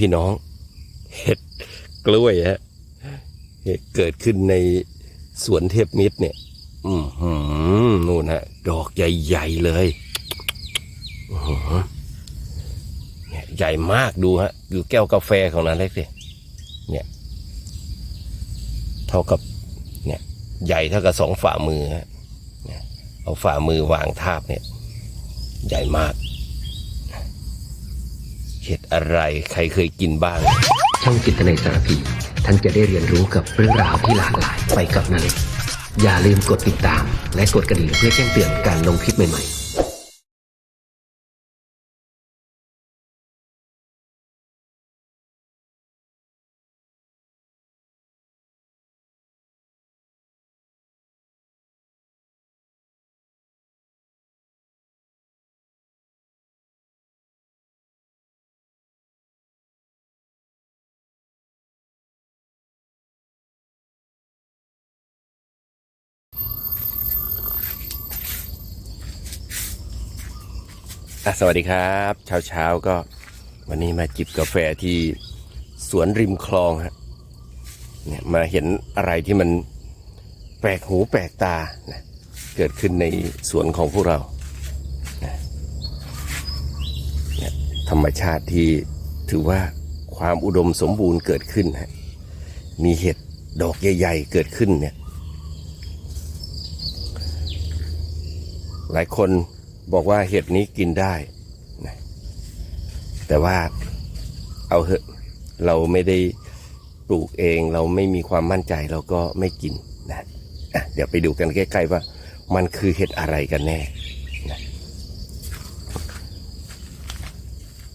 พี่น้อง เห็ดกล้วยฮะเกิดขึ้นในสวนเทพมิตรเนี่ย อืมหนู่นฮะ ดอกใหญ่ๆเลยอื้อหือเนี่ยใหญ่มากดูฮะ ดูแก้วกาแฟของนั้นเล็กสิเนี่ย เท่ากับ เนี่ย ใหญ่เท่ากับสองฝ่ามือฮะเนี่ยเอาฝ่ามือวางทาบเนี่ย ใหญ่มาก เห็ดอะไรใครเคยกินบ้าง ช่องจิตในสารพี ท่านจะได้เรียนรู้กับเรื่องราวที่หลากหลายไปกับนาเล็กอย่าลืมกดติดตาม และกดกระดิ่งเพื่อแจ้งเตือนการลงคลิปใหม่ๆ สวัสดีครับเช้าเช้าก็วันนี้มาจิบกาแฟที่สวนริมคลองฮะเนี่ยมาเห็นอะไรที่มันแปลกหูแปลกตานะเกิดขึ้นในสวนของพวกเรานะเนี่ยธรรมชาติที่ถือว่าความอุดมสมบูรณ์เกิดขึ้นฮะมีเห็ดดอกใหญ่ ๆ เกิดขึ้นเนี่ยหลายคน บอกว่าเห็ดนี้กินได้นะแต่ว่าเอาเหอะเราไม่ได้ปลูกเองเราไม่มีความมั่นใจเราก็ไม่กินนะะเดี๋ยวไปดูกันใกล้ๆว่ามันคือเห็ดอะไรกันแน่นะ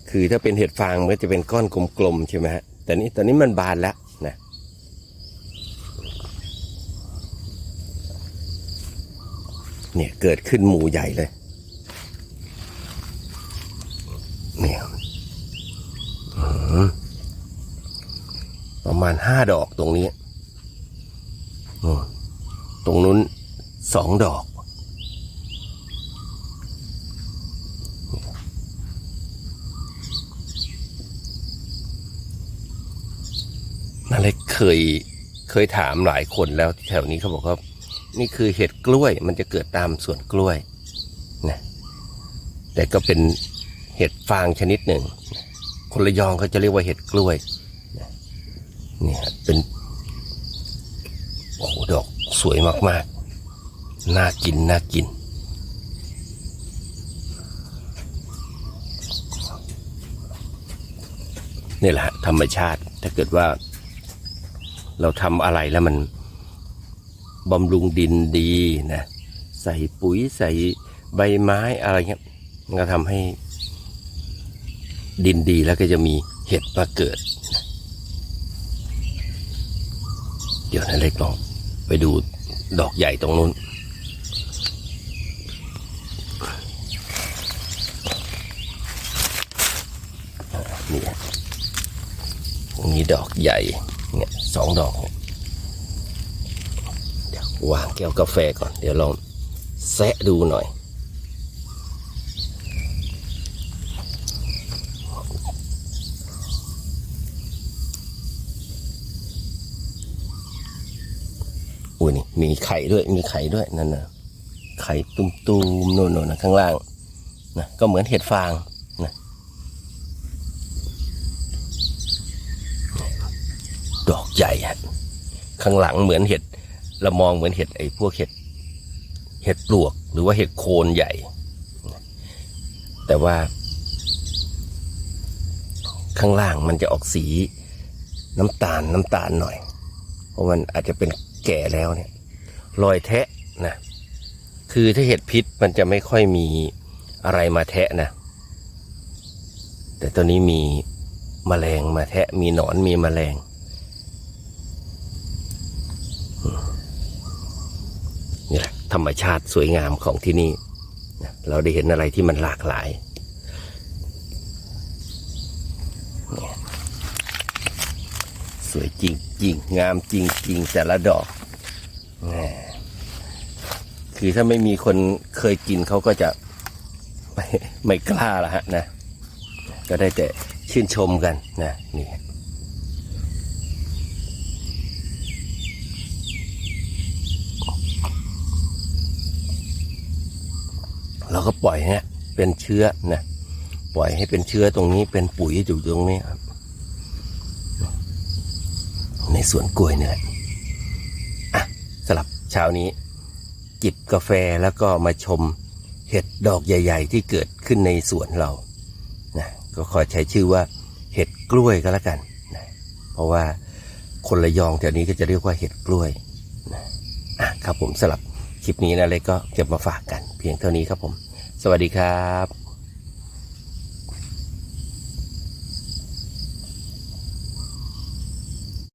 คือถ้าเป็นเห็ดฟางมันก็จะเป็นก้อนกลมๆใช่ไหมฮะแต่นี้ตอนนี้มันบานแล้วนะเนี่ยเกิดขึ้นหมู่ใหญ่เลยอื้อหือ ประมาณห้าดอกตรงนี้ ตรงนู้นสองดอก นั่นเลยเคยเคยถามหลายคนแล้วแถวนี้เขาบอกว่า นี่คือเห็ดกล้วยมันจะเกิดตามสวนกล้วยนะแต่ก็เป็นเห็ดฟางชนิดหนึ่ง คนระยองเขาจะเรียกว่าเห็ดกล้วยนะนี่ฮะเป็นโอ้โหดอกสวยมากๆ น่ากิน น่ากิน นี่แหละฮะธรรมชาติถ้าเกิดว่า เราทำอะไรแล้วมันบำรุงดินดีนะ ใส่ปุ๋ยใส่ใบไม้อะไรเงี้ยมันก็ทำให้ ดินดีแล้วก็จะมีเห็ดมาเกิด เดี๋ยวนะเล็กลองไปดูดอกใหญ่ตรงนู้น นี่ฮะตรงนี้ดอกใหญ่ เนี่ยสองดอกเดี๋ยววางแก้วกาแฟก่อน เดี๋ยวลองแซะดูหน่อย อุ้ยนี่มีไข่ด้วยมีไข่ด้วยนั่นนะไข่ตุ้มๆโน่นๆนะข้างล่างนะก็เหมือนเห็ดฟางนะดอกใหญ่ฮะข้างหลังเหมือนเห็ดเรามองเหมือนเห็ดไอ้พวกเห็ดเห็ดปลวก หรือว่าเห็ดโคนใหญ่ แต่ว่า ข้างล่างมันจะออกสีน้ำตาลน้ำตาลหน่อย เพราะมันอาจจะเป็น แก่แล้วเนี่ยรอยแทะนะคือถ้าเห็ดพิษมันจะไม่ค่อยมีอะไรมาแทะนะ แต่ตอนนี้มีแมลงมาแทะมีหนอนมีแมลง นี่แหละธรรมชาติสวยงามของที่นี่ เราได้เห็นอะไรที่มันหลากหลาย สวยจริงๆงงามจริงๆแต่ละดอก คือถ้าไม่มีคนเคยกินเขาก็จะไม่ไม่กล้าละฮะนะ ก็ได้แต่ชชื่นชมกันนะนี่เราก็ปล่อยเนี่ยเป็นเชื้อนะปล่อยให้เป็นเชื้อตรงนี้เป็นปุ๋ยอยู่ตรงนี้ครับ ในสวนกล้วยนี่แหละอะสลับเช้านี้ จิบกาแฟแล้วก็มาชมเห็ดดอกใหญ่ ๆ ที่เกิดขึ้นในสวนเรานะก็ขอใช้ชื่อว่าเห็ดกล้วยก็แล้วกันนะเพราะว่าคนระยองแถวนี้ก็จะเรียกว่าเห็ดกล้วยนะอะครับผมสลับคลิปนี้นะเลยก็เก็บมาฝากกัน เพียงเท่านี้ครับผม สวัสดีครับ